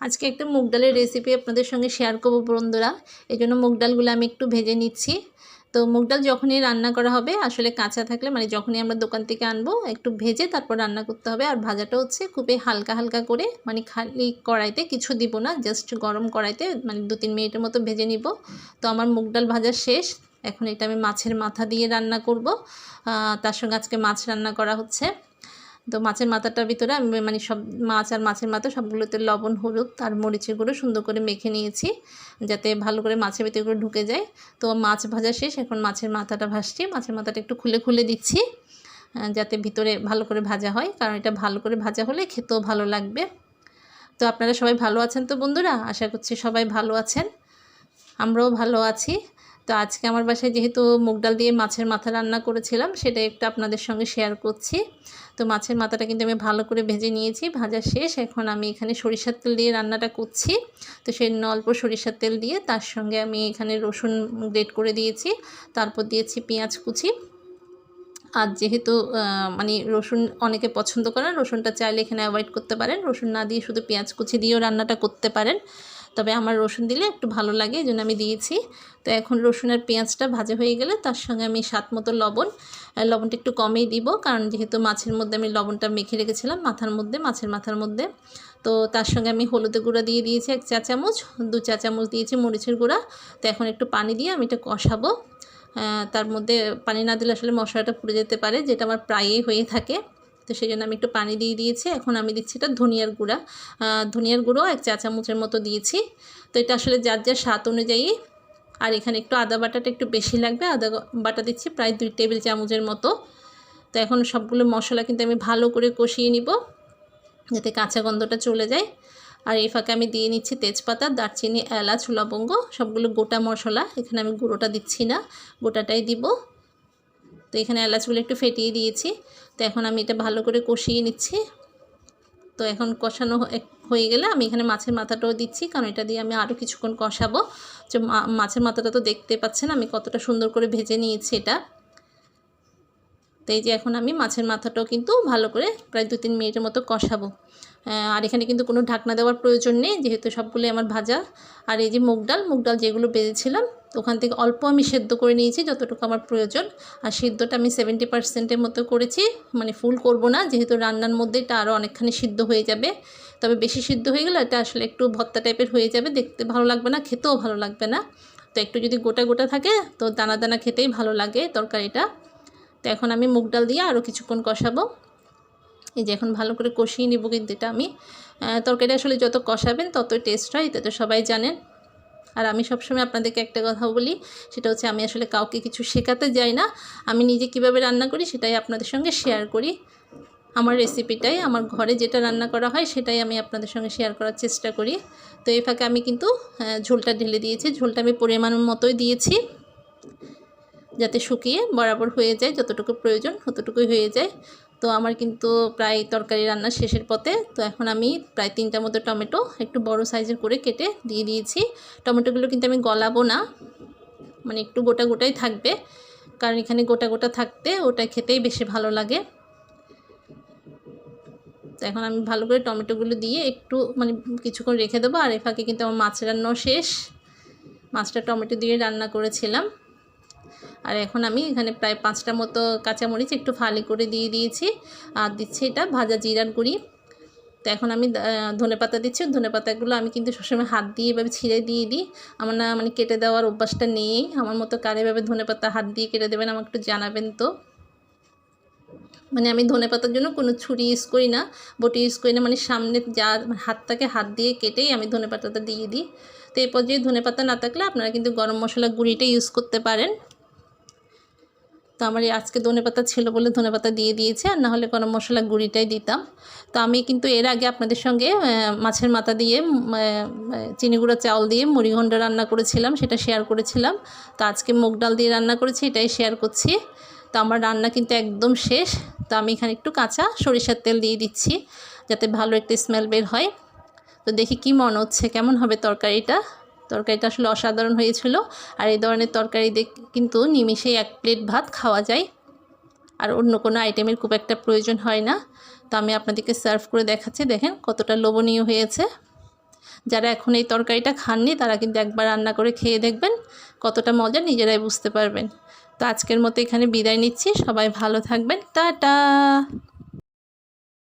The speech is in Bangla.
আজকে একটা মুগ ডালের রেসিপি আপনাদের সঙ্গে শেয়ার করব বন্ধুরা। এই জন্য মুগ ডালগুলো আমি একটু ভেজে নিচ্ছি। তো মুগ ডাল যখনই রান্না করা হবে, আসলে কাঁচা থাকলে মানে যখনই আমরা দোকান থেকে আনব, একটু ভেজে তারপর রান্না করতে হবে। আর ভাজাটা হচ্ছে খুবই হালকা হালকা করে মানে খালি কড়াইতে কিছু দিব না জাস্ট গরম কড়াইতে মানে দু তিন মিনিটের মতো ভেজে নিব। তো আমার মুগ ডাল ভাজা শেষ। এখন এটা আমি মাছের মাথা দিয়ে রান্না করব। তার সঙ্গে আজকে মাছ রান্না করা হচ্ছে। তো মাছের মাথাটার ভিতরে আমি মানে সব মাছ আর মাছের মাথা সবগুলোতে লবণ, হলুদ আর মরিচের গুঁড়ো সুন্দর করে মেখে নিয়েছি যাতে ভালো করে মাছের ভিতরে করে ঢুকে যায়। তো মাছ ভাজা শেষ, এখন মাছের মাথাটা ভাসছি মাছের মাথাটা একটু খুলে খুলে দিচ্ছি যাতে ভিতরে ভালো করে ভাজা হয়। কারণ এটা ভালো করে ভাজা হলে খেতেও ভালো লাগবে। তো আপনারা সবাই ভালো আছেন তো বন্ধুরা? আশা করছি সবাই ভালো আছেন। আমরাও ভালো আছি। তো আজকে আমার বাসায় যেহেতু মুগ ডাল দিয়ে মাছের মাথা রান্না করেছিলাম, সেটা একটু আপনাদের সঙ্গে শেয়ার করছি। তো মাছের মাথাটা কিন্তু আমি ভালো করে ভেজে নিয়েছি, ভাজা শেষ। এখন আমি এখানে সরিষার তেল দিয়ে রান্নাটা করছি। তো সেই অল্প সরিষার তেল দিয়ে তার সঙ্গে আমি এখানে রসুন গ্রেট করে দিয়েছি, তারপর দিয়েছি পেঁয়াজ কুচি। আর যেহেতু মানে রসুন অনেকে পছন্দ করেন, রসুনটা চাইলে এখানে অ্যাভয়েড করতে পারেন। রসুন না দিয়ে শুধু পেঁয়াজ কুচি দিয়েও রান্নাটা করতে পারেন। তবে আমার রসুন দিলে একটু ভালো লাগে এই জন্য আমি দিয়েছি। তো এখন রসুন আর পেঁয়াজটা ভাজা হয়ে গেলে তার সঙ্গে আমি স্বাদ মতো লবণ লবণটা একটু কমেই দিব, কারণ যেহেতু মাছের মধ্যে আমি লবণটা মেখে রেখেছিলাম মাথার মধ্যে, মাছের মাথার মধ্যে। তো তার সঙ্গে আমি হলুদের গুঁড়া দিয়ে দিয়েছি, এক চা চামচ, দু চা চামচ দিয়েছি মরিচের গুঁড়া। তো এখন একটু পানি দিয়ে আমি এটা কষাবো। তার মধ্যে পানি না দিলে আসলে মশলাটা পুড়ে যেতে পারে, যেটা আমার প্রায়ই হয়ে থাকে। তো সেই জন্য আমি একটু পানি দিয়ে দিয়েছি। এখন আমি দিচ্ছি এটা ধনিয়ার গুঁড়া। ধনিয়ার গুঁড়ো এক চা চামচের মতো দিয়েছি। তো এটা আসলে যার যার স্বাদ অনুযায়ী। আর এখানে একটু আদা বাটাটা একটু বেশি লাগবে। আদা বাটা দিচ্ছি প্রায় দুই টেবিল চামচের মতো। তো এখন সবগুলো মশলা কিন্তু আমি ভালো করে কষিয়ে নিব। যাতে কাঁচা গন্ধটা চলে যায়। আর এই ফাঁকে আমি দিয়ে নিচ্ছি তেজপাতা, দারচিনি, এলাচ, লবঙ্গ। সবগুলো গোটা মশলা। এখানে আমি গুঁড়োটা দিচ্ছি না। গোটাটাই দিব। তো এখানে এলাচগুলো একটু ফেটিয়ে দিয়েছি। তো এখন আমি এটা ভালো করে কষিয়ে নিচ্ছি। তো এখন কষানো হয়ে গেলে আমি এখানে মাছের মাথাটাও দিচ্ছি, কারণ এটা দিয়ে আমি আরও কিছুক্ষণ কষাবো। যে মাছের মাথাটা তো দেখতে পাচ্ছেন, আমি কতটা সুন্দর করে ভেজে নিয়েছি এটা। তো এই যে এখন আমি মাছের মাথাটাও কিন্তু ভালো করে প্রায় দু তিন মিনিটের মতো কষাবো। আর এখানে কিন্তু কোনো ঢাকনা দেওয়ার প্রয়োজন নেই, যেহেতু সবগুলো আমার ভাজা। আর এই যে মুগ ডাল মুগ ডাল যেগুলো বেজেছিলাম ওখান থেকে অল্প আমি সেদ্ধ করে নিয়েছি, যতটুকু আমার প্রয়োজন। আর সিদ্ধটা আমি সেভেন্টি পার্সেন্টের মতো করেছি মানে ফুল করব না, যেহেতু রান্নার মধ্যে এটা আরও অনেকখানি সিদ্ধ হয়ে যাবে। তবে বেশি সিদ্ধ হয়ে গেলে এটা আসলে একটু ভত্তা টাইপের হয়ে যাবে, দেখতে ভালো লাগবে না, খেতেও ভালো লাগবে না। তো একটু যদি গোটা গোটা থাকে, তো দানা দানা খেতেই ভালো লাগে তরকারিটা। তো এখন আমি মুগ ডাল দিয়ে আরও কিছুক্ষণ কষাবো। এই যে এখন ভালো করে কষিয়ে নিব কিন্তু এটা আমি। তরকারি আসলে যত কষাবেন ততই টেস্ট হয়, এটা তো সবাই জানেন। আর আমি সবসময় আপনাদেরকে একটা কথা বলি, সেটা হচ্ছে আমি আসলে কাউকে কিছু শেখাতে যাই না। আমি নিজে কীভাবে রান্না করি সেটাই আপনাদের সঙ্গে শেয়ার করি। আমার রেসিপিটাই আমার ঘরে যেটা রান্না করা হয় সেটাই আমি আপনাদের সঙ্গে শেয়ার করার চেষ্টা করি। তো এই ফাঁকে আমি কিন্তু ঝোলটা ঢেলে দিয়েছি। ঝোলটা আমি পরিমাণ মতোই দিয়েছি। যাতে শুকিয়ে বরাবর হয়ে যায়, যতটুকু প্রয়োজন ততটুকুই হয়ে যায়। তো আমার কিন্তু প্রায় তরকারি রান্না শেষের পথে, তো এখন আমি প্রায় তিনটা মতো টমেটো একটু বড় সাইজের করে কেটে দিয়ে দিয়েছি। টমেটোগুলো কিন্তু আমি গলাবো না মানে একটু গোটা গোটাই থাকবে, কারণ এখানে গোটা গোটা থাকতে ওটা খেতেই বেশি ভালো লাগে। তো এখন আমি ভালো করে টমেটোগুলো দিয়ে একটু মানে কিছুক্ষণ রেখে দেবো, আর এ ফাঁকে কিন্তু আমার মাছ রান্নাও শেষ। মাছটা টমেটো দিয়ে রান্না করেছিলাম। আর এখন আমি এখানে প্রায় পাঁচটা মতো কাঁচামরিচ একটু ফালি করে দিয়ে দিয়েছি। আর দিচ্ছি এটা ভাজা জিরার গুঁড়ি। তো এখন আমি ধনে পাতা দিচ্ছি। ধনে পাতাগুলো আমি কিন্তু সবসময় হাত দিয়ে এভাবে ছিঁড়ে দিয়ে দিই। আমার না মানে কেটে দেওয়ার অভ্যাসটা নেই। আমার মতো কারে এভাবে ধনে পাতা হাত দিয়ে কেটে দেবেন আমাকে একটু জানাবেন তো। মানে আমি ধনে পাতার জন্য কোনো ছুরি ইউজ করি না, বটি ইউজ করি না। মানে সামনে যা হাতটাকে হাত দিয়ে কেটেই আমি ধনে পাতাটা দিয়ে দিই। তো এই পর্যায়ে ধনে পাতা না থাকলে আপনারা কিন্তু গরম মশলা গুঁড়িটা ইউজ করতে পারেন। তো আমার এই আজকে ধনে পাতা ছিল বলে ধনে পাতা দিয়ে দিয়েছে, আর নাহলে কোনো মশলা গুঁড়িটাই দিতাম। তো আমি কিন্তু এর আগে আপনাদের সঙ্গে মাছের মাথা দিয়ে চিনি গুঁড়া চাউল দিয়ে মুড়িঘণ্টা রান্না করেছিলাম, সেটা শেয়ার করেছিলাম। তো আজকে মুগ ডাল দিয়ে রান্না করেছি, এটাই শেয়ার করছি। তো আমার রান্না কিন্তু একদম শেষ। তো আমি এখানে একটু কাঁচা সরিষার তেল দিয়ে দিচ্ছি, যাতে ভালো একটা স্মেল বের হয়। তো দেখি কি মনে হচ্ছে, কেমন হবে তরকারিটা? তরকারিটা আসলে অসাধারণ হয়েছিল। আর এই ধরনের তরকারি কিন্তু নিমিষেই এক প্লেট ভাত খাওয়া যায়। আর অন্য কোনো আইটেমের খুব একটা প্রয়োজন হয় না। তো আমি আপনাদেরকে সার্ভ করে দেখাচ্ছি। দেখেন কতটা লোভনীয় হয়েছে। যারা এখন এই তরকারিটা খাননি, তারা কিন্তু একবার রান্না করে খেয়ে দেখবেন কতটা মজা, নিজেরাই বুঝতে পারবেন। তো আজকের মতো এখানে বিদায় নিচ্ছি। সবাই ভালো থাকবেন। টাটা!